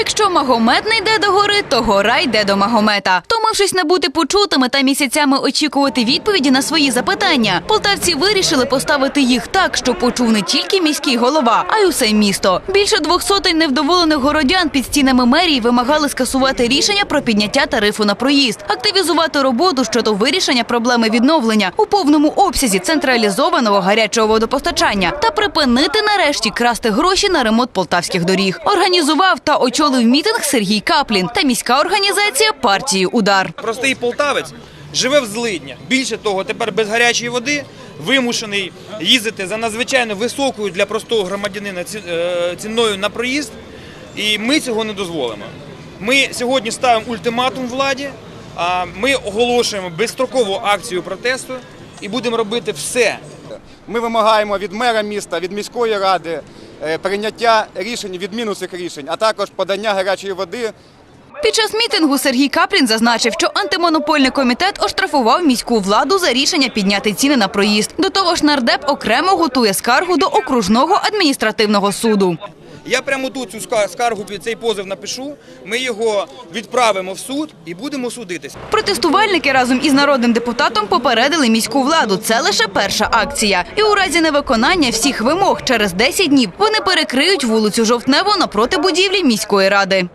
Якщо Магомед не йде до гори, то гора йде до Магомета. Томившись не бути почутими та місяцями очікувати відповіді на свої запитання, полтавці вирішили поставити їх так, що почув не тільки міський голова, а й усе місто. Більше двох сотень невдоволених городян під стінами мерії вимагали скасувати рішення про підняття тарифу на проїзд, активізувати роботу щодо вирішення проблеми відновлення у повному обсязі централізованого гарячого водопостачання та припинити нарешті красти гроші на ремонт полтавських доріг. Організував та очолив мітинг Сергій Каплін та міська організація партії Удар. Простий полтавець живе в злиднях. Більше того, тепер без гарячої води вимушений їздити за надзвичайно високою для простого громадянина е, ціною на проїзд, і ми цього не дозволимо. Ми сьогодні ставимо ультиматум владі, а ми оголошуємо безстрокову акцію протесту і будемо робити все, Ми вимагаємо від мера міста, від міської ради прийняття рішень, відміну цих рішень, а також подання гарячої води Під час мітингу Сергій Каплін зазначив, що антимонопольний комітет оштрафував міську владу за рішення підняти ціни на проїзд. До того ж, нардеп окремо готує скаргу до окружного адміністративного суду. Я прямо тут цю ска- скаргу під цей позов напишу. Ми його відправимо в суд і будемо судитися. Протестувальники разом із народним депутатом попередили міську владу. Це лише перша акція. І у разі невиконання всіх вимог через 10 днів вони перекриють вулицю Жовтневу напроти будівлі міської ради.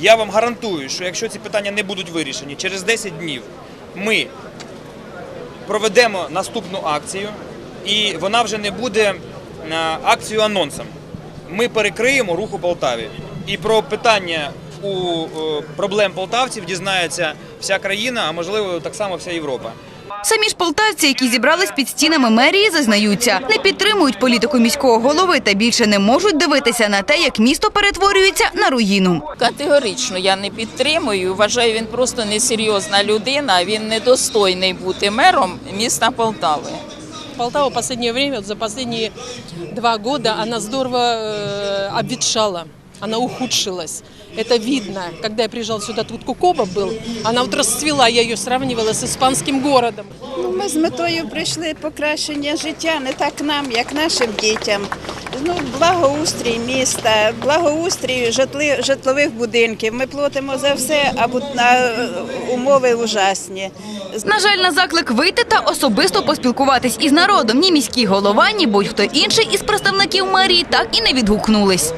Я вам гарантую, що якщо ці питання не будуть вирішені, через 10 днів ми проведемо наступну акцію, і вона вже не буде е, акцією анонсом. Ми перекриємо рух у Полтаві. І про питання у е, проблем полтавців дізнається вся країна, а можливо так само вся Європа. Самі ж полтавці, які зібрались під стінами мерії, зазнаються, не підтримують політику міського голови та більше не можуть дивитися на те, як місто перетворюється на руїну. Категорично я не підтримую. Вважаю, він просто несерйозна людина. Він недостойний бути мером міста Полтави. Полтава в последнее время, вот за последние два года, она здорово э, обветшала, она ухудшилась. Это видно. Когда я приезжал сюда, тут Кукоба был, она вот расцвела, я ее сравнивала с испанским городом. Ну, Ми з метою прийшли покращення життя не так нам, як нашим дітям. Ну, благоустрій міста, благоустрій житли, житлових будинків. Ми платимо за все, а на умови ужасні. На жаль, на заклик вийти та особисто поспілкуватись із народом ні міський голова, ні будь-хто інший із представників мерії так і не відгукнулись.